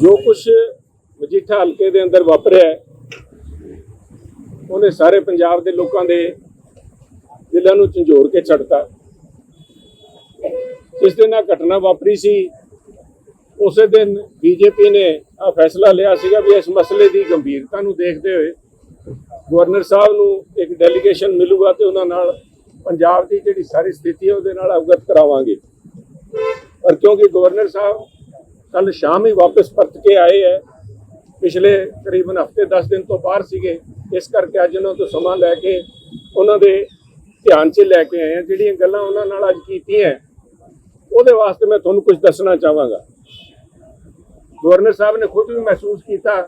ਜੋ ਕੁਝ ਮਜੀਠਾ ਹਲਕੇ ਦੇ ਅੰਦਰ ਵਾਪਰਿਆ ਉਹਨੇ ਸਾਰੇ ਪੰਜਾਬ ਦੇ ਲੋਕਾਂ ਦੇ ਦਿਲਾਂ ਨੂੰ ਝੰਜੋੜ ਕੇ ਛੱਡਤਾ। ਜਿਸ ਦਿਨ ਆ ਘਟਨਾ ਵਾਪਰੀ ਸੀ, ਉਸੇ ਦਿਨ ਬੀਜੇਪੀ ਨੇ ਆ ਫੈਸਲਾ ਲਿਆ ਸੀਗਾ ਵੀ ਇਸ ਮਸਲੇ ਦੀ ਗੰਭੀਰਤਾ ਨੂੰ ਦੇਖਦੇ ਹੋਏ ਗਵਰਨਰ ਸਾਹਿਬ ਨੂੰ ਇੱਕ ਡੈਲੀਗੇਸ਼ਨ ਮਿਲੂਗਾ ਤੇ ਉਹਨਾਂ ਨਾਲ ਪੰਜਾਬ ਦੀ ਜਿਹੜੀ ਸਾਰੀ ਸਥਿਤੀ ਹੈ, ਉਹਦੇ ਨਾਲ ਅਵਗਤ ਕਰਾਵਾਂਗੇ। ਪਰ ਕਿਉਂਕਿ ਗਵਰਨਰ ਸਾਹਿਬ ਕੱਲ ਸ਼ਾਮ ਹੀ ਵਾਪਸ ਪਰਤ ਕੇ ਆਏ ਹੈ। ਪਿਛਲੇ ਕਰੀਬਨ ਹਫ਼ਤੇ 10 ਦਿਨ ਤੋਂ ਬਾਹਰ ਸੀਗੇ। ਇਸ ਕਰਕੇ ਅੱਜ ਉਹਨਾਂ ਤੋਂ ਸਮਾਂ ਲੈ ਕੇ ਉਹਨਾਂ ਦੇ ਧਿਆਨ 'ਚ ਲੈ ਕੇ ਆਏ ਹਾਂ। ਜਿਹੜੀਆਂ ਗੱਲਾਂ ਉਹਨਾਂ ਨਾਲ ਅੱਜ ਕੀਤੀਆਂ ਉਹਦੇ ਵਾਸਤੇ ਮੈਂ ਤੁਹਾਨੂੰ ਕੁਝ ਦੱਸਣਾ ਚਾਹਾਂਗਾ। ਗਵਰਨਰ ਸਾਹਿਬ ਨੇ ਖੁਦ ਵੀ ਮਹਿਸੂਸ ਕੀਤਾ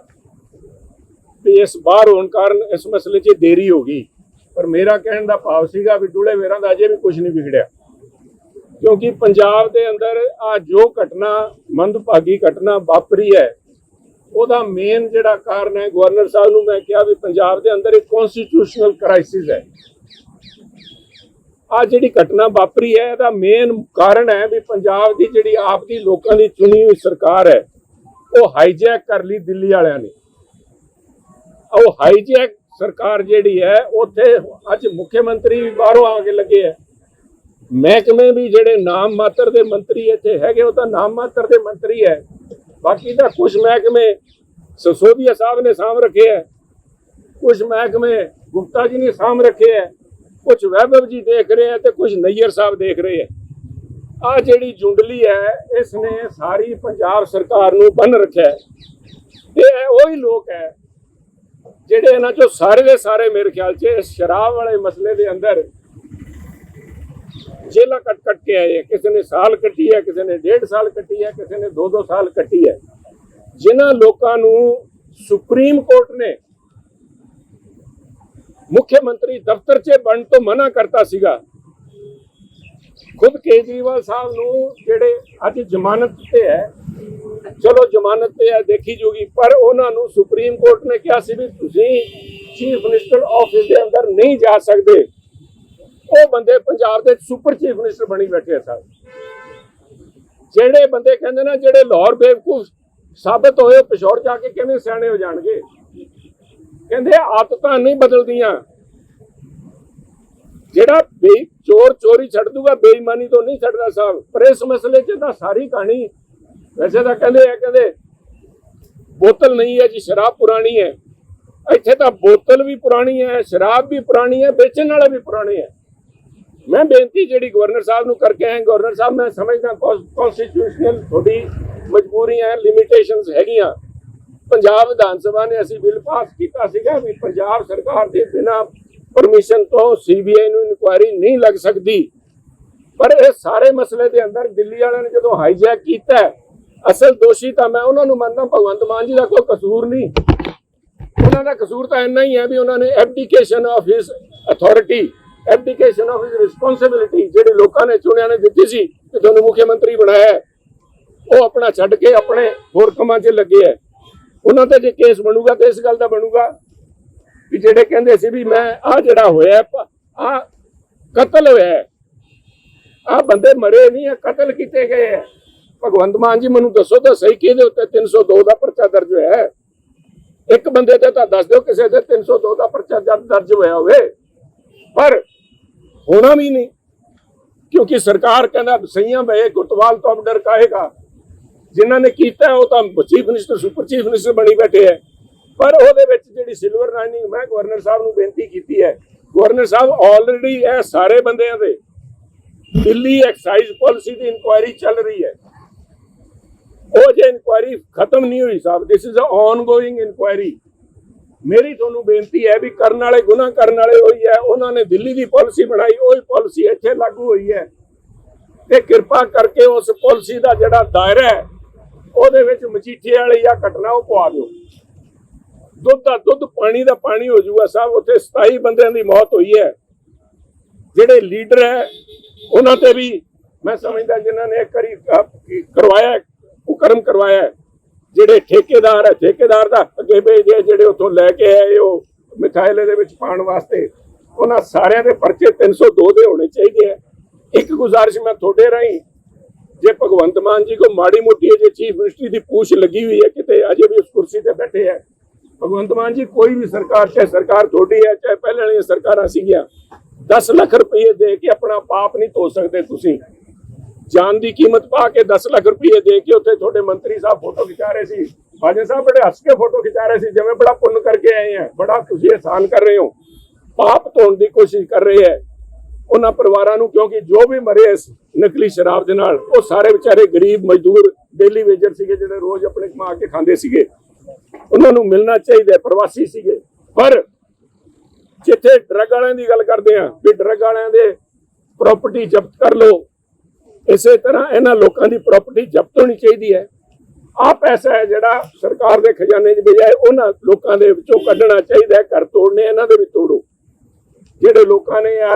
ਵੀ ਇਸ ਬਾਹਰ ਹੋਣ ਕਾਰਨ ਇਸ ਮਸਲੇ 'ਚ ਦੇਰੀ ਹੋ ਗਈ। ਪਰ ਮੇਰਾ ਕਹਿਣ ਦਾ ਭਾਵ ਸੀਗਾ ਵੀ ਡੂਲੇ ਵੇਰਾਂ ਦਾ ਅਜੇ ਵੀ ਕੁਝ ਨਹੀਂ ਵਿਗੜਿਆ। ਕਿਉਂਕਿ ਪੰਜਾਬ ਦੇ ਅੰਦਰ ਆ ਜੋ ਘਟਨਾ, ਮੰਦਭਾਗੀ ਘਟਨਾ ਵਾਪਰੀ ਹੈ, ਉਹਦਾ ਮੇਨ ਜਿਹੜਾ ਕਾਰਨ ਹੈ, ਗਵਰਨਰ ਸਾਹਿਬ ਨੂੰ ਮੈਂ ਕਿਹਾ ਵੀ ਪੰਜਾਬ ਦੇ ਅੰਦਰ ਇੱਕ ਕਨਸਟੀਟਿਊਸ਼ਨਲ ਕ੍ਰਾਈਸਿਸ ਹੈ। ਆ ਜਿਹੜੀ ਘਟਨਾ ਵਾਪਰੀ ਹੈ, ਇਹਦਾ ਮੇਨ ਕਾਰਨ ਹੈ ਵੀ ਪੰਜਾਬ ਦੀ ਜਿਹੜੀ ਆਪ ਦੀ ਲੋਕਾਂ ਦੀ ਚੁਣੀ ਹੋਈ ਸਰਕਾਰ ਹੈ, ਉਹ ਹਾਈਜੈਕ ਕਰ ਲਈ ਦਿੱਲੀ ਵਾਲਿਆਂ ਨੇ। ਉਹ ਹਾਈਜੈਕ ਸਰਕਾਰ ਜਿਹੜੀ ਹੈ, ਉੱਥੇ ਅੱਜ ਮੁੱਖ ਮੰਤਰੀ ਵੀ ਬਾਹਰੋਂ ਆ ਕੇ ਲੱਗੇ ਹੈ। ਮਹਿਕਮੇ ਵੀ ਜਿਹੜੇ ਨਾਮ ਮਾਤਰ ਦੇ ਮੰਤਰੀ ਇੱਥੇ ਹੈਗੇ, ਉਹ ਤਾਂ ਨਾਮ ਮਾਤਰ ਦੇ ਮੰਤਰੀ ਹੈ। ਬਾਕੀ ਤਾਂ ਕੁਝ ਮਹਿਕਮੇ ਸਸੋਦੀਆ ਸਾਹਿਬ ਨੇ ਸਾਂਭ ਰੱਖੇ ਹੈ। ਕੁਝ ਮਹਿਕਮੇ ਗੁਪਤਾ ਜੀ ਨੇ ਸਾਂਭ ਰੱਖੇ ਹੈ। ਕੁਝ ਵੈਭਵ ਜੀ ਦੇਖ ਰਹੇ ਹੈ ਤੇ ਕੁਝ ਨਈਅਰ ਸਾਹਿਬ ਦੇਖ ਰਹੇ ਹੈ। ਆ ਜਿਹੜੀ ਜੁੰਡਲੀ ਹੈ ਇਸ ਨੇ ਸਾਰੀ ਪੰਜਾਬ ਸਰਕਾਰ ਨੂੰ ਬੰਨ ਰੱਖਿਆ ਹੈ। ਤੇ ਇਹ ਉਹੀ ਲੋਕ ਹੈ ਜਿਹੜੇ ਇਹਨਾਂ ਚੋਂ ਸਾਰੇ ਦੇ ਸਾਰੇ ਮੇਰੇ ਖਿਆਲ 'ਚ ਇਸ ਸ਼ਰਾਬ ਵਾਲੇ ਮਸਲੇ ਦੇ ਅੰਦਰ ਜੇਲਾ ਕੱਟ ਕੱਟ ਕੇ ਆਏ ਹੈ। ਕਿਸੇ ਨੇ ਸਾਲ ਕੱਟੀ ਹੈ ਕਿਸੇ ਨੇ ਡੇਢ ਸਾਲ ਕੱਟੀ ਹੈ ਕਿਸੇ ਨੇ ਦੋ ਦੋ ਸਾਲ ਕੱਟੀ ਹੈ ਜਿਨ੍ਹਾਂ ਲੋਕਾਂ ਨੂੰ ਸੁਪਰੀਮ ਕੋਰਟ ਨੇ ਮੁੱਖ ਮੰਤਰੀ ਦਫ਼ਤਰ 'ਚ ਬਣ ਤੋਂ ਮਨਾ ਕਰਤਾ ਸੀਗਾ। ਖੁਦ ਕੇਜਰੀਵਾਲ ਸਾਹਿਬ ਨੂੰ ਜਿਹੜੇ ਅੱਜ ਜ਼ਮਾਨਤ ਤੇ ਹੈ, ਚਲੋ ਜ਼ਮਾਨਤ ਤੇ ਹੈ, ਦੇਖੀ ਜੂਗੀ, ਪਰ ਉਹਨਾਂ ਨੂੰ ਸੁਪਰੀਮ ਕੋਰਟ ਨੇ ਕਿਹਾ ਸੀ ਵੀ ਤੁਸੀਂ ਚੀਫ ਮਿਨਿਸਟਰ ਆਫਿਸ ਦੇ ਅੰਦਰ ਨਹੀਂ ਜਾ ਸਕਦੇ। ਉਹ ਬੰਦੇ ਪੰਜਾਬ ਦੇ ਸੁਪਰ ਚੀਫ ਮਿਨਿਸਟਰ ਬਣੀ ਬੈਠੇ ਆ ਸਾਹਿਬ। ਜਿਹੜੇ ਬੰਦੇ ਕਹਿੰਦੇ ਨਾ ਜਿਹੜੇ ਲਾਹੌਰ ਬੇਵਕੂਫ ਸਾਬਤ ਹੋਏ ਪਿਛੋੜ ਜਾ ਕੇ ਕਿਵੇਂ ਸਿਆਣੇ ਹੋ ਜਾਣਗੇ? ਕਹਿੰਦੇ ਆਦਤਾਂ ਨਹੀਂ ਬਦਲਦੀਆਂ। ਜਿਹੜਾ ਬੇ ਚੋਰ ਚੋਰੀ ਛੱਡ ਦੂਗਾ, ਬੇਈਮਾਨੀ ਤੋਂ ਨਹੀਂ ਛੱਡਦਾ ਸਾਹਿਬ। ਪਰ ਇਸ ਮਸਲੇ 'ਚ ਤਾਂ ਸਾਰੀ ਕਹਾਣੀ, ਵੈਸੇ ਤਾਂ ਕਹਿੰਦੇ ਆ, ਕਹਿੰਦੇ ਬੋਤਲ ਨਹੀਂ ਹੈ ਜੀ, ਸ਼ਰਾਬ ਪੁਰਾਣੀ ਹੈ। ਇੱਥੇ ਤਾਂ ਬੋਤਲ ਵੀ ਪੁਰਾਣੀ ਹੈ, ਸ਼ਰਾਬ ਵੀ ਪੁਰਾਣੀ ਹੈ, ਵੇਚਣ ਵਾਲੇ ਵੀ ਪੁਰਾਣੇ ਹੈ। ਮੈਂ ਬੇਨਤੀ ਜਿਹੜੀ ਗਵਰਨਰ ਸਾਹਿਬ ਨੂੰ ਕਰਕੇ ਆਏ ਗਵਰਨਰ ਸਾਹਿਬ, ਮੈਂ ਸਮਝਦਾ ਕਨਸਟੀਟਿਊਸ਼ਨਲ ਥੋੜੀ ਮਜਬੂਰੀਆਂ ਲਿਮਿਟੇਸ਼ਨਸ ਹੈਗੀਆਂ। ਪੰਜਾਬ ਵਿਧਾਨ ਸਭਾ ਨੇ ਅਸੀਂ ਬਿੱਲ ਪਾਸ ਕੀਤਾ ਸੀਗਾ ਵੀ ਪੰਜਾਬ ਸਰਕਾਰ ਦੇ ਬਿਨਾ ਪਰਮਿਸ਼ਨ ਤੋਂ ਸੀਬੀਆਈ ਨੂੰ ਇਨਕੁਆਇਰੀ ਨਹੀਂ ਲੱਗ ਸਕਦੀ। ਪਰ ਇਹ ਸਾਰੇ ਮਸਲੇ ਦੇ ਅੰਦਰ ਦਿੱਲੀ ਵਾਲਿਆਂ ਨੇ ਜਦੋਂ ਹਾਈਜੈਕ ਕੀਤਾ, ਅਸਲ ਦੋਸ਼ੀ ਤਾਂ ਮੈਂ ਉਹਨਾਂ ਨੂੰ ਮੰਨਦਾ, ਭਗਵੰਤ ਮਾਨ ਜੀ ਦਾ ਕੋਈ ਕਸੂਰ ਨਹੀਂ। ਉਹਨਾਂ ਦਾ ਕਸੂਰ ਤਾਂ ਇੰਨਾ ਹੀ ਹੈ ਵੀ ਉਹਨਾਂ ਨੇ abdication of his authority abdication of his responsibility ਜਿਹੜੇ ਲੋਕਾਂ ਨੇ ਚੁਣਿਆ ਨੇ ਦਿੱਤੀ ਸੀ ਕਿ ਤੁਹਾਨੂੰ ਮੁੱਖ ਮੰਤਰੀ ਬਣਾਇਆ ਉਹ ਆਪਣਾ ਛੱਡ ਕੇ ਆਪਣੇ ਹੋਰ ਕੰਮਾਂ 'ਚ ਲੱਗੇ ਹੈ। ਉਹਨਾਂ ਤੇ ਜੇ ਕੇਸ ਬਣੂਗਾ ਤੇ ਇਸ ਗੱਲ ਦਾ ਬਣੂਗਾ ਵੀ ਜਿਹੜੇ ਕਹਿੰਦੇ ਸੀ ਵੀ ਮੈਂ ਆ ਜਿਹੜਾ ਹੋਇਆ ਆ ਕਤਲ ਹੋਇਆ ਆ ਬੰਦੇ ਮਰੇ ਨਹੀਂ ਆ ਕਤਲ ਕੀਤੇ ਗਏ ਹੈ। ਭਗਵੰਤ ਮਾਨ ਜੀ ਮੈਨੂੰ ਦੱਸੋ ਤਾਂ ਸਹੀ ਕਿਹਦੇ ਉੱਤੇ 302 ਦਾ ਪਰਚਾ ਦਰਜ ਹੋਇਆ ਹੈ? ਇੱਕ ਬੰਦੇ ਤੇ ਤਾਂ ਦੱਸ ਦਿਓ ਕਿਸੇ ਤੇ 302 ਦਾ ਪਰਚਾ ਦਰਜ ਹੋਇਆ ਹੋਵੇ। ਪਰ ਹੋਣਾ ਵੀ ਨਹੀਂ। ਕਿਉਂਕਿ ਸਰਕਾਰ ਕਹਿੰਦਾ ਸਈਆਂ ਬਏ ਗੁੱਟਵਾਲ ਤੋਂ ਅਬ ਡਰ ਕਾਹੇਗਾ? ਜਿਨ੍ਹਾਂ ਨੇ ਕੀਤਾ ਉਹ ਤਾਂ chief minister super chief minister ਬਣੀ ਬੈਠੇ ਹੈ ਪਰ ਉਹਦੇ ਵਿੱਚ ਜਿਹੜੀ ਸਿਲਵਰ ਲਾਈਨਿੰਗ ਮੈਂ ਗਵਰਨਰ ਸਾਹਿਬ ਨੂੰ ਬੇਨਤੀ ਕੀਤੀ ਹੈ ਗਵਰਨਰ ਸਾਹਿਬ ਆਲਰੇਡੀ ਇਹ ਸਾਰੇ ਬੰਦਿਆਂ ਦੇ। ਦਿੱਲੀ ਐਕਸਾਈਜ਼ ਪਾਲਿਸੀ ਦੀ ਇਨਕੁਆਇਰੀ ਚੱਲ ਰਹੀ ਹੈ ਉਹ ਜੇ ਇਨਕੁਆਇਰੀ ਖਤਮ ਨਹੀਂ ਹੋਈ ਸਾਹਿਬ this is a ongoing inquiry ਮੇਰੀ ਤੁਹਾਨੂੰ ਬੇਨਤੀ ਹੈ ਵੀ ਕਰਨ ਵਾਲੇ ਗੁਨਾਹ ਕਰਨ ਵਾਲੇ ਹੋਈ ਹੈ ਉਹਨਾਂ ਨੇ ਦਿੱਲੀ ਦੀ ਪਾਲਿਸੀ ਬਣਾਈ ਉਹੀ ਪਾਲਿਸੀ ਇੱਥੇ ਲਾਗੂ ਹੋਈ ਹੈ। ਤੇ ਕਿਰਪਾ ਕਰਕੇ ਉਸ ਪਾਲਿਸੀ ਦਾ ਜਿਹੜਾ ਦਾਇਰਾ ਹੈ ਉਹਦੇ ਵਿੱਚ ਮਜੀਠੇ ਵਾਲੀ ਆ ਘਟਨਾ ਉਹ ਪਵਾ ਦਿਓ। ਦੁੱਧ ਦਾ ਦੁੱਧ ਪਾਣੀ ਦਾ ਪਾਣੀ ਹੋ ਜਾਊਗਾ ਸਾਹਿਬ ਉੱਥੇ 27 ਬੰਦਿਆਂ ਦੀ ਮੌਤ ਹੋਈ ਹੈ। ਜਿਹੜੇ ਲੀਡਰ ਹੈ ਉਹਨਾਂ ਤੇ ਵੀ ਮੈਂ ਸਮਝਦਾ ਜਿਨ੍ਹਾਂ ਨੇ ਕਰੀ ਕਰਵਾਇਆ ਹੈ, ਕਰਵਾਇਆ ਜਿਹੜੇ ਠੇਕੇਦਾਰ ਹੈ ਠੇਕੇਦਾਰ ਦਾ ਅੱਗੇ ਭੇਜੇ ਜਿਹੜੇ ਉੱਥੋਂ ਲੈ ਕੇ ਆਏ ਉਹ ਮਿਥਾਇਲੇ ਦੇ ਵਿੱਚ ਪਾਉਣ ਵਾਸਤੇ, ਉਹਨਾਂ ਸਾਰਿਆਂ ਦੇ ਪਰਚੇ 302 ਦੇ ਹੋਣੇ ਚਾਹੀਦੇ ਆ। ਇੱਕ ਗੁਜ਼ਾਰਿਸ਼ ਮੈਂ ਤੁਹਾਡੇ ਰਾਹੀਂ, ਜੇ ਭਗਵੰਤ ਮਾਨ ਜੀ ਕੋ ਮਾੜੀ ਮੋਟੀ ਜੇ ਚੀਫ ਮਿਨਿਸਟਰੀ ਦੀ ਪੂਛ ਲੱਗੀ ਹੋਈ ਹੈ, ਕਿਤੇ ਅਜੇ ਵੀ ਉਸ ਕੁਰਸੀ ਤੇ ਬੈਠੇ ਹੈ ਭਗਵੰਤ ਮਾਨ ਜੀ, ਕੋਈ ਵੀ ਸਰਕਾਰ, ਚਾਹੇ ਸਰਕਾਰ ਤੁਹਾਡੀ ਹੈ, ਚਾਹੇ ਪਹਿਲਾਂ ਵਾਲੀਆਂ ਸਰਕਾਰਾਂ ਸੀਗੀਆਂ 10 ਲੱਖ ਰੁਪਏ ਦੇ ਕੇ ਆਪਣਾ ਪਾਪ ਨਹੀਂ ਧੋ ਸਕਦੇ ਤੁਸੀਂ। ਜਾਨ ਦੀ ਕੀਮਤ ਪਾ ਕੇ 10 ਲੱਖ ਰੁਪਏ ਦੇ ਕੇ ਉੱਥੇ ਤੁਹਾਡੇ ਮੰਤਰੀ ਸਾਹਿਬ ਫੋਟੋ ਖਿਚਾ ਰਹੇ ਸੀ। ਬਾਜੇ ਸਾਹਿਬ ਬੜੇ ਹੱਸ ਕੇ ਫੋਟੋ ਖਿਚਾ ਰਹੇ ਸੀ, ਜਿਵੇਂ ਬੜਾ ਪੁੰਨ ਕਰਕੇ ਆਏ ਆ। ਬੜਾ ਤੁਸੀਂ ਇਹਸਾਨ ਕਰ ਰਹੇ ਹੋ। ਪਾਪ ਧੋਣ ਦੀ ਕੋਸ਼ਿਸ਼ ਕਰ ਰਹੇ ਹੈ ਉਹਨਾਂ ਪਰਿਵਾਰਾਂ ਨੂੰ ਕਿਉਂਕਿ ਜੋ ਵੀ ਮਰੇ ਇਸ ਨਕਲੀ ਸ਼ਰਾਬ ਦੇ ਨਾਲ, ਉਹ ਸਾਰੇ ਵਿਚਾਰੇ ਗਰੀਬ, ਮਜ਼ਦੂਰ ਡੇਲੀ ਵੇਜਰ ਸੀਗੇ, ਜਿਹੜੇ ਰੋਜ਼ ਆਪਣੇ ਕਮਾ ਕੇ ਖਾਂਦੇ ਸੀਗੇ। ਉਹਨਾਂ ਨੂੰ ਮਿਲਣਾ ਚਾਹੀਦਾ, ਪ੍ਰਵਾਸੀ ਸੀਗੇ। ਪਰ ਜਿੱਥੇ ਡਰੱਗ ਵਾਲਿਆਂ ਦੀ ਗੱਲ ਕਰਦੇ ਆ, ਵੀ ਡਰੱਗ ਵਾਲਿਆਂ ਦੇ ਪ੍ਰਾਪਰਟੀ ਜ਼ਬਤ ਕਰ ਲਓ ਇਸੇ ਤਰ੍ਹਾਂ ਇਹਨਾਂ ਲੋਕਾਂ ਦੀ ਪ੍ਰਾਪਰਟੀ ਜ਼ਬਤ ਹੋਣੀ ਚਾਹੀਦੀ ਹੈ। ਆ ਪੈਸਾ ਹੈ ਜਿਹੜਾ ਸਰਕਾਰ ਦੇ ਖਜ਼ਾਨੇ 'ਚ ਬਜਾਏ ਉਹਨਾਂ ਲੋਕਾਂ ਦੇ ਵਿੱਚੋਂ ਕੱਢਣਾ ਚਾਹੀਦਾ ਘਰ ਤੋੜਨੇ ਇਹਨਾਂ ਦੇ ਵੀ ਤੋੜੋ। ਜਿਹੜੇ ਲੋਕਾਂ ਨੇ ਆ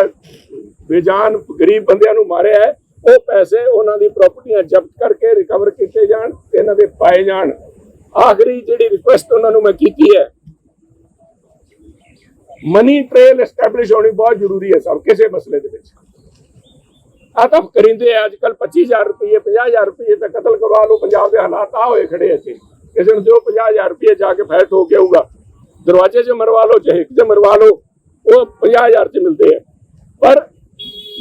ਬੇਜਾਨ ਗਰੀਬ ਬੰਦਿਆਂ ਨੂੰ ਮਾਰਿਆ ਹੈ, ਉਹ ਪੈਸੇ ਉਹਨਾਂ ਦੀ ਪ੍ਰਾਪਰਟੀਆਂ ਜ਼ਬਤ ਕਰਕੇ ਰਿਕਵਰ ਕੀਤੇ ਜਾਣ ਤੇ ਇਹਨਾਂ ਦੇ ਪਾਏ ਜਾਣ। ਆਖਰੀ ਜਿਹੜੀ ਰਿਕੁਐਸਟ ਉਹਨਾਂ ਨੂੰ ਮੈਂ ਕੀਤੀ ਹੈ ਮਨੀ ਟ੍ਰੇਲ ਐਸਟੈਬਲਿਸ਼ ਹੋਣੀ ਬਹੁਤ ਜ਼ਰੂਰੀ ਹੈ ਸਭ ਕਿਸੇ ਮਸਲੇ ਦੇ ਵਿੱਚ। ਆ ਤਾਂ ਕਰਿੰਦੇ ਆ। ਅੱਜ ਕੱਲ 25000 ਰੁਪਏ 50000 ਰੁਪਏ ਤਾਂ ਕਤਲ ਕਰਵਾ ਲਓ, ਪੰਜਾਬ ਦੇ ਹਾਲਾਤ ਆ ਹੋਏ ਖੜੇ ਇੱਥੇ। ਕਿਸੇ ਨੂੰ ਦਿਓ 50000 ਰੁਪਏ ਜਾ ਕੇ ਫੈਟ ਹੋ ਕੇ ਆਊਗਾ। ਦਰਵਾਜ਼ੇ 'ਚ ਮਰਵਾ ਲਓ ਚਾਹੇ ਕਿਤੇ ਮਰਵਾ ਲਓ, ਉਹ 50000 'ਚ ਮਿਲਦੇ ਆ। ਪਰ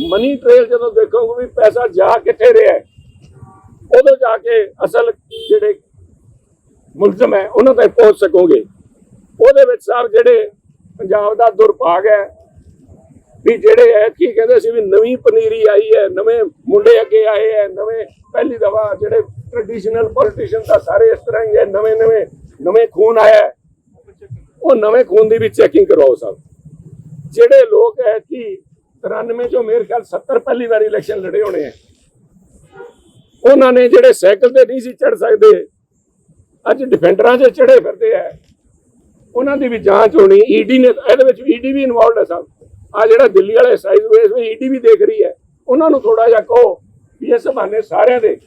ਮਨੀ ਟ੍ਰੇਲ ਜਦੋਂ ਦੇਖੋਗੇ ਵੀ ਪੈਸਾ ਜਾ ਕਿੱਥੇ ਰਿਹਾ ਉਦੋਂ ਜਾ ਕੇ ਅਸਲ ਜਿਹੜੇ ਮੁਲਜ਼ਮ ਹੈ, ਉਹਨਾਂ ਤੱਕ ਪਹੁੰਚ ਸਕੋਗੇ। ਉਹਦੇ ਵਿੱਚ ਸਾਹਿਬ ਜਿਹੜੇ ਪੰਜਾਬ ਦਾ ਦੁਰਭਾਗ ਹੈ ਵੀ ਜਿਹੜੇ ਹੈ ਕੀ ਕਹਿੰਦੇ ਸੀ ਵੀ ਨਵੀਂ ਪਨੀਰੀ ਆਈ ਹੈ ਨਵੇਂ ਮੁੰਡੇ ਅੱਗੇ ਆਏ ਹੈ ਨਵੇਂ ਪਹਿਲੀ ਦਫਾ ਜਿਹੜੇ ਟ੍ਰੈਡੀਸ਼ਨਲ ਪੋਲੀਟੀਸ਼ੀਅਨ ਦਾ ਸਾਰੇ ਇਸ ਤਰ੍ਹਾਂ ਹੀ ਹੈ ਨਵੇਂ ਨਵੇਂ ਨਵੇਂ ਖੂਨ ਆਇਆ ਉਹ ਨਵੇਂ ਖੂਨ ਦੀ ਵੀ ਚੈਕਿੰਗ ਕਰਵਾਓ ਸਭ। ਜਿਹੜੇ ਲੋਕ ਹੈ ਕਿ 93 ਚੋਂ ਮੇਰੇ ਖਿਆਲ 70 ਪਹਿਲੀ ਵਾਰੀ ਇਲੈਕਸ਼ਨ ਲੜੇ ਹੋਣੇ ਹੈ ਉਹਨਾਂ ਨੇ ਜਿਹੜੇ ਸਾਈਕਲ ਤੇ ਨਹੀਂ ਸੀ ਚੜ ਸਕਦੇ, ਅੱਜ ਡਿਫੈਂਡਰਾਂ 'ਚ ਚੜੇ ਫਿਰਦੇ ਆ ਉਹਨਾਂ ਦੀ ਵੀ ਜਾਂਚ ਹੋਣੀ, ਈਡੀ ਨੇ, ਇਹਦੇ ਵਿੱਚ ਈਡੀ ਵੀ ਇਨਵੋਲਡ ਹੈ ਸਾਹਿਬ ਆ ਜਿਹੜਾ ਦਿੱਲੀ ਵਾਲੇ ਸਾਈਜ਼ ਵੇਸ ਵਿੱਚ ਈਡੀ ਵੀ ਦੇਖ ਰਹੀ ਹੈ, ਉਹਨਾਂ ਨੂੰ ਥੋੜਾ ਜਿਹਾ ਕਹੋ ਵੀ ਇਸ ਬਹਾਨੇ ਸਾਰਿਆਂ ਦੇ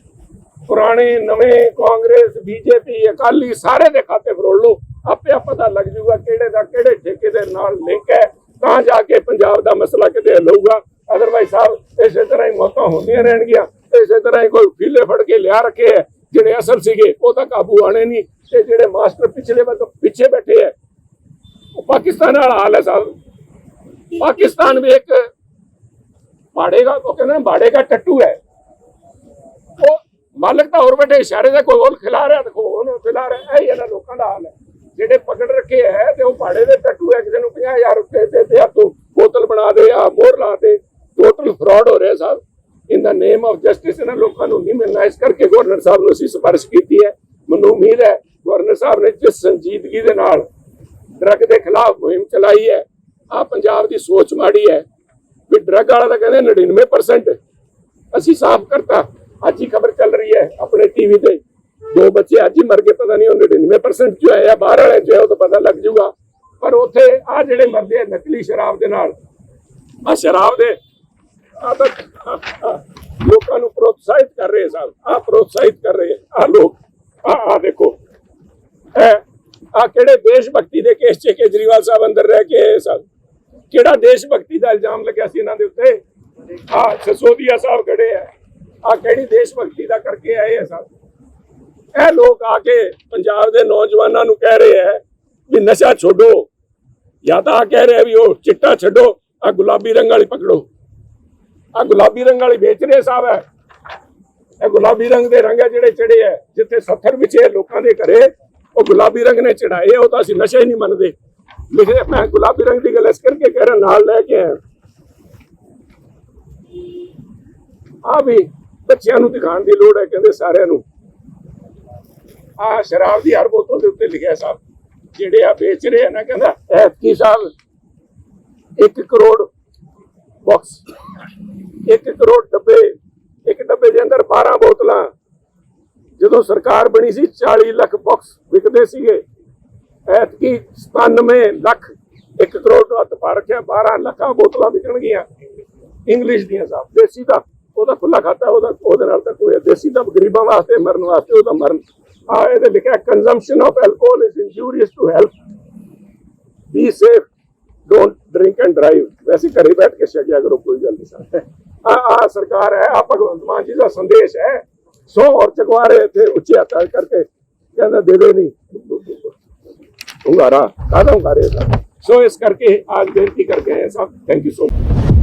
ਪੁਰਾਣੇ, ਨਵੇਂ ਕਾਂਗਰਸ, ਬੀਜੇਪੀ, ਅਕਾਲੀ ਸਾਰੇ ਦੇ ਖਾਤੇ ਫਰੋੜ ਲਓ। ਆਪੇ ਆਪ ਪਤਾ ਲੱਗ ਜੂਗਾ ਕਿਹੜੇ ਦਾ ਕਿਹੜੇ ਠੇਕੇ ਦੇ ਨਾਲ ਲਿੰਕ ਹੈ, ਤਾਂ ਜਾ ਕੇ ਪੰਜਾਬ ਦਾ ਮਸਲਾ ਕਿਤੇ ਹੱਲ ਹੋਊਗਾ। ਅਦਰਵਾਈਜ਼ ਸਾਹਿਬ ਇਸੇ ਤਰ੍ਹਾਂ ਹੀ ਮੌਤਾਂ ਹੁੰਦੀਆਂ ਰਹਿਣਗੀਆਂ। ਇਸੇ ਤਰ੍ਹਾਂ ਹੀ ਕੋਈ ਫੀਲੇ ਫੜ ਕੇ ਲਿਆ ਰੱਖੇ ਹੈ, ਜਿਹੜੇ ਅਸਲ ਸੀਗੇ, ਉਹ ਤਾਂ ਕਾਬੂ ਆਣੇ ਨਹੀਂ। ਤੇ ਜਿਹੜੇ ਮਾਸਟਰ ਪਿਛਲੇ ਵਕਤ ਪਿੱਛੇ ਬੈਠੇ ਹੈ, ਉਹ ਪਾਕਿਸਤਾਨ ਨਾਲ ਹਾਲ ਹੈ ਸਾਹਿਬ ਪਾਕਿਸਤਾਨ ਵੀ ਇੱਕ ਬਾੜੇਗਾ ਉਹ ਕਹਿੰਦੇ ਨੇ ਬਾੜੇਗਾ ਟੱਟੂ ਹੈ। ਉਹ ਮਾਲਕ ਤਾਂ ਹੋਰ ਵੱਡੇ ਇਸ਼ਾਰੇ ਦਾ ਕੋਈ ਹੋਰ ਖਿਲਾ ਰਿਹਾ, ਦੇਖੋ ਉਹਨੂੰ ਖਿਲਾ ਰਿਹਾ, ਇਹ ਇਹਨਾਂ ਲੋਕਾਂ ਦਾ ਹਾਲ ਹੈ। ਜਿਹੜੇ ਪਕੜ ਰੱਖੇ ਹੈ ਤੇ ਉਹ ਬਾੜੇ ਦੇ ਟੱਟੂ ਹੈ, ਕਿਸੇ ਨੂੰ 50000 ਰੁਪਏ ਦੇ ਤੇ ਆ ਤੂੰ ਬੋਤਲ ਬਣਾ ਦੇ ਆ ਮੋਹਰ ਲਾ ਦੇ ਟੋਟਲ ਫਰਾਡ ਹੋ ਰਿਹਾ ਸਾਹਿਬ ਇਨ ਦਾ ਨੇਮ ਆਫ ਜਸਟਿਸ ਇਹਨਾਂ ਲੋਕਾਂ ਨੂੰ ਨਹੀਂ ਮਿਲਣਾ, ਇਸ ਕਰਕੇ ਗਵਰਨਰ ਸਾਹਿਬ ਨੂੰ ਅਸੀਂ ਸਿਫਾਰਿਸ਼ ਕੀਤੀ ਹੈ। ਮੈਨੂੰ ਉਮੀਦ ਹੈ ਗਵਰਨਰ ਸਾਹਿਬ ਨੇ ਜਿਸ ਸੰਜੀਦਗੀ ਦੇ ਨਾਲ ਡਰੱਗ ਦੇ ਖਿਲਾਫ ਮੁਹਿੰਮ ਚਲਾਈ ਹੈ ਆ ਪੰਜਾਬ ਦੀ ਸੋਚ ਮਾੜੀ ਹੈ ਵੀ ਡਰੱਗ ਵਾਲਾ ਤਾਂ ਕਹਿੰਦੇ 99% ਅਸੀਂ ਸਾਫ਼ ਕਰਤਾ। ਅੱਜ ਹੀ ਖਬਰ ਚੱਲ ਰਹੀ ਹੈ ਆਪਣੇ ਟੀਵੀ ਤੇ। ਦੋ ਬੱਚੇ ਅੱਜ ਹੀ ਮਰ ਗਏ, ਪਤਾ ਨਹੀਂ ਉਹ 99% ਜੋ ਹੈ ਜਾਂ ਬਾਹਰ ਵਾਲੇ ਜੋ ਉਹ ਤਾਂ ਪਤਾ ਲੱਗ ਜੂਗਾ ਪਰ ਉੱਥੇ ਆ ਜਿਹੜੇ ਮਰਦੇ ਆ, ਨਕਲੀ ਸ਼ਰਾਬ ਦੇ ਨਾਲ ਆ ਸ਼ਰਾਬ ਦੇ ਆ ਤਾਂ ਲੋਕਾਂ ਨੂੰ ਪ੍ਰੋਤਸਾਹਿਤ ਕਰ ਰਹੇ ਸਨ ਆ ਪ੍ਰੋਤਸਾਹਿਤ ਕਰ ਰਹੇ ਆ ਲੋਕ ਆ ਆ ਦੇਖੋ। ਆ ਕਿਹੜੇ ਦੇਸ਼ ਭਗਤੀ ਦੇ ਕੇਸ 'ਚ ਕੇਜਰੀਵਾਲ ਸਾਹਿਬ ਅੰਦਰ ਰਹਿ ਕੇ ਆਏ ਸਨ ਕਿਹੜਾ ਦੇਸ਼ ਭਗਤੀ ਦਾ ਇਲਜ਼ਾਮ ਲੱਗਿਆ ਸੀ ਇਹਨਾਂ ਦੇ ਉੱਤੇ? ਆ ਸਸੋਦੀਆ ਸਾਹਿਬ ਖੜੇ ਆ। ਆ ਕਿਹੜੀ ਦੇਸ਼ ਭਗਤੀ ਦਾ ਕਰਕੇ ਆਏ ਆ ਸਾਹਿਬ ਇਹ ਲੋਕ ਆ ਕੇ ਪੰਜਾਬ ਦੇ ਨੌਜਵਾਨਾਂ ਨੂੰ ਕਹਿ ਰਹੇ ਹੈ ਵੀ ਨਸ਼ਾ ਛੱਡੋ। ਜਾਂ ਤਾਂ ਆ ਕਹਿ ਰਹੇ ਵੀ ਉਹ ਚਿੱਟਾ ਛੱਡੋ ਆ ਗੁਲਾਬੀ ਰੰਗ ਵਾਲੀ ਪਕੜੋ। ਆ ਗੁਲਾਬੀ ਰੰਗ ਵਾਲੀ ਵੇਚ ਰਹੇ ਸਾਹਿਬ ਹੈ ਇਹ ਗੁਲਾਬੀ ਰੰਗ ਦੇ ਰੰਗ ਹੈ ਜਿਹੜੇ ਚੜੇ ਹੈ ਜਿੱਥੇ ਸੱਥਰ ਵਿਚੇ ਲੋਕਾਂ ਦੇ ਘਰੇ। ਉਹ ਗੁਲਾਬੀ ਰੰਗ ਨੇ ਚੜਾਏ ਉਹ ਤਾਂ ਅਸੀਂ ਨਸ਼ਾ ਹੀ ਨਹੀਂ ਮੰਨਦੇ। ਲਿਖੇ ਮੈਂ ਗੁਲਾਬੀ ਰੰਗ ਦੀ ਗੱਲ ਇਸ ਕਰਕੇ ਕਹਿ ਰਿਹਾ, ਨਾਲ ਲੈ ਕੇ ਆਇਆ। ਆ ਵੀ ਬੱਚਿਆਂ ਨੂੰ ਦਿਖਾਉਣ ਦੀ ਲੋੜ ਹੈ, ਕਹਿੰਦੇ ਸਾਰਿਆਂ ਨੂੰ। ਆ ਸ਼ਰਾਬ ਦੀ ਹਰ ਬੋਤਲ ਦੇ ਉੱਤੇ ਲਿਖਿਆ ਸਾਹਿਬ ਜਿਹੜੇ ਆ ਵੇਚ ਰਹੇ ਆ ਨਾ, ਕਹਿੰਦਾ, ਐਤਕੀ ਸਾਲ 1 ਕਰੋੜ ਬਾਕਸ 1 ਕਰੋੜ ਡੱਬੇ, ਇੱਕ ਡੱਬੇ ਦੇ ਅੰਦਰ 12 ਬੋਤਲਾਂ। ਜਦੋਂ ਸਰਕਾਰ ਬਣੀ ਸੀ 40 ਲੱਖ ਬਾਕਸ ਵਿਕਦੇ ਸੀਗੇ। ਐਤਕੀ 97 ਲੱਖ 1 ਕਰੋੜ ਦਾ ਹੱਥ ਪਾ ਰੱਖਿਆ 12 ਲੱਖਾਂ ਬੋਤਲਾਂ ਵਿਕਣਗੀਆਂ ਇੰਗਲਿਸ਼ ਦੀਆਂ ਸਾਹਿਬ ਦੇਸੀ ਦਾ ਉਹਦਾ ਖੁੱਲਾ ਖਾਤਾ, ਉਹਦਾ, ਉਹਦੇ ਨਾਲ ਤਾਂ ਕੋਈ ਦੇਸੀ ਦਾ ਗਰੀਬਾਂ ਵਾਸਤੇ, ਮਰਨ ਵਾਸਤੇ ਉਹਦਾ ਮਰਨ। ਆ ਇਹਦੇ ਲਿਖਿਆ consumption of alcohol is injurious to health be safe don't drink and drive ਵੈਸੇ ਘਰੇ ਬੈਠ ਕੇ ਛਕਿਆ ਕਰੋ, ਕੋਈ ਗੱਲ ਨਹੀਂ ਸਰ। ਆ ਆ ਸਰਕਾਰ ਹੈ ਆ ਭਗਵੰਤ ਮਾਨ ਜੀ ਦਾ ਸੰਦੇਸ਼ ਹੈ। ਸੋ ਹੋਰ ਚਕਵਾਰੇ ਇੱਥੇ ਉੱਚੇ ਹੱਥ ਕਰਕੇ ਕਹਿੰਦਾ ਦੇ ਦੇ ਨਹੀਂ ਹੁੰਗਾਰਾ ਕਾਹਦਾ ਹੁੰਗਾਰੇ ਦਾ ਸੋ ਇਸ ਕਰਕੇ ਅੱਜ ਬੇਨਤੀ ਕਰਕੇ ਆਏ ਸਭ ਥੈਂਕ ਯੂ ਸੋ ਮਚ